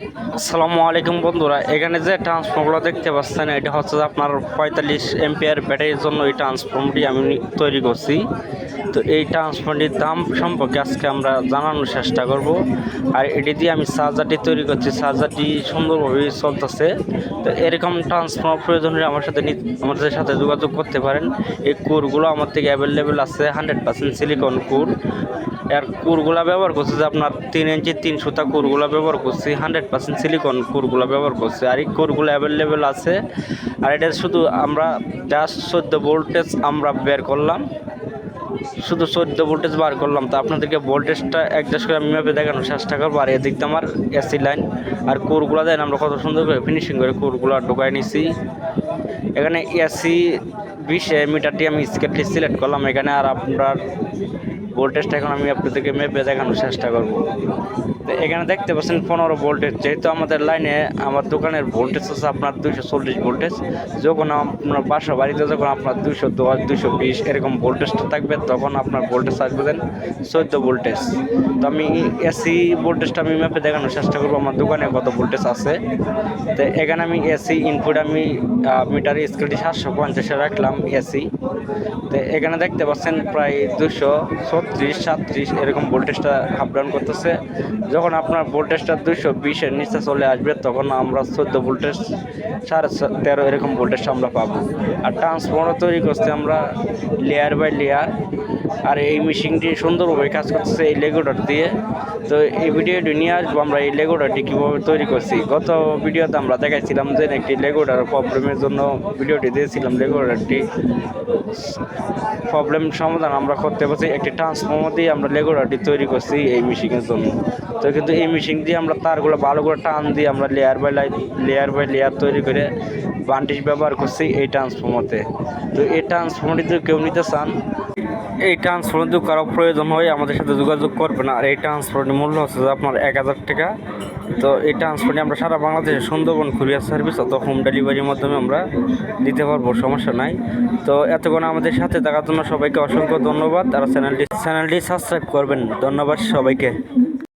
আসসালামু আলাইকুম বন্ধুরা, এখানে যে ট্রান্সফর্মগুলো দেখতে পাচ্ছেন, এটা হচ্ছে যে আপনার পঁয়তাল্লিশ এমপিআর ব্যাটারির জন্য এই ট্রান্সফর্মটি আমি তৈরি করছি। তো এই ট্রান্সফর্মটির দাম সম্পর্কে আজকে আমরা জানানোর চেষ্টা করব। আর এটি দিয়ে আমি চার্জারটি তৈরি করছি চার্জারটি সুন্দরভাবে চলতেছে। তো এরকম ট্রান্সফর্ম প্রয়োজন হলে আমার সাথে আমাদের সাথে যোগাযোগ করতে পারেন। এই কোরগুলো আমার থেকে অ্যাভেলেবেল আছে হান্ড্রেড পার্সেন্ট সিলিকন কোর এর কুরগুলা ব্যবহার করছি যে আপনার তিন ইঞ্চি, তিন সুতা কুরগুলা ব্যবহার করছি হান্ড্রেড পার্সেন্ট সিলিকন কুরগুলা ব্যবহার করছি। আর এই কুরগুলো অ্যাভেলেবেল আছে। আর এটা শুধু আমরা জাস্ট চোদ্দ ভোল্টেজ আমরা বের করলাম। শুধু চোদ্দ ভোল্টেজ বার করলাম। তো আপনাদেরকে ভোল্টেজটা অ্যাডজাস্ট করে আমি মেপে দেখানোর চেষ্টা করব। আর এদিক দিয়ে আমার এসি লাইন আর কোরগুলো দেন আমরা কত সুন্দর করে ফিনিশিং করে কোরগুলো ঢোকায় নিছি। এখানে এসি বিশ মিটারটি আমি স্কেটলি সিলেক্ট করলাম। এখানে আর আপনার ভোল্টেজটা এখন আমি আপনাদেরকে মেপে দেখানোর চেষ্টা করব। তো এখানে দেখতে পাচ্ছেন পনেরো ভোল্টেজ যেহেতু আমাদের লাইনে আমার দোকানের ভোল্টেজ আছে আপনার দুইশো চল্লিশ ভোল্টেজ যখন আপনার বাসা বাড়িতে যখন আপনার দুইশো দশ, দুইশো বিশ এরকম ভোল্টেজটা থাকবে, তখন আপনার ভোল্টেজ আসবে দেন চোদ্দ ভোল্টেজ তো আমি এসি ভোল্টেজটা আমি মেপে দেখানোর চেষ্টা করব, আমার দোকানে কত ভোল্টেজ আছে। তো এখানে আমি এসি ইনপুট আমি মিটার স্কেলটি সাতশো পঞ্চাশে রাখলাম এসি তো এখানে দেখতে পাচ্ছেন প্রায় দুশো ছত্রিশ সাতত্রিশ এরকম ভোল্টেজটা আপ ডাউন করতেছে। যখন আপনার ভোল্টেজটা দুশো বিশের নিচে চলে আসবে, তখন আমরা চোদ্দ ভোল্টেজ সাড়ে তেরো এরকম ভোল্টেজ আমরা পাবো। আর ট্রান্সফর্মার তৈরি করতে আমরা লেয়ার বাই লেয়ার আর এই মেশিনটি সুন্দরভাবে কাজ করতেছে এই লেগোটার দিয়ে। তো এই ভিডিওটি নিয়ে আসব আমরা এই লেগোটাটি কীভাবে তৈরি করছি। গত ভিডিওতে আমরা দেখাইছিলাম যে একটি লেগোটার প্রবলেমের জন্য ভিডিওটি দিয়েছিলাম। লেগোটারটি প্রবলেম সমাধান আমরা করতে পারছি। একটি ট্রান্সফর্মার দিয়ে আমরা লেগোরাটি তৈরি করছি এই মেশিনের জন্য। তো কিন্তু এই মেশিন দিয়ে আমরা তারগুলো ভালো করে টান দিয়ে আমরা layer by layer by layer তৈরি করে বান্টিশ ব্যবহার করছি এই ট্রান্সফর্মারতে তো। এই ট্রান্সফর্মারটি যদি কেউ নিতে চান এই ট্রান্সফার যদি কারও প্রয়োজন হয়, আমাদের সাথে যোগাযোগ করবেন। আর এই ট্রান্সফারের মূল্য হচ্ছে যে আপনার এক হাজার টাকা। তো এই ট্রান্সফারটি আমরা সারা বাংলাদেশে সুন্দরবন কুরিয়ার সার্ভিস অথবা হোম ডেলিভারির মাধ্যমে আমরা দিতে পারব, সমস্যা নাই। তো এতক্ষণ আমাদের সাথে থাকার জন্য সবাইকে অসংখ্য ধন্যবাদ। আর চ্যানেলটি চ্যানেলটি সাবস্ক্রাইব করবেন। ধন্যবাদ সবাইকে।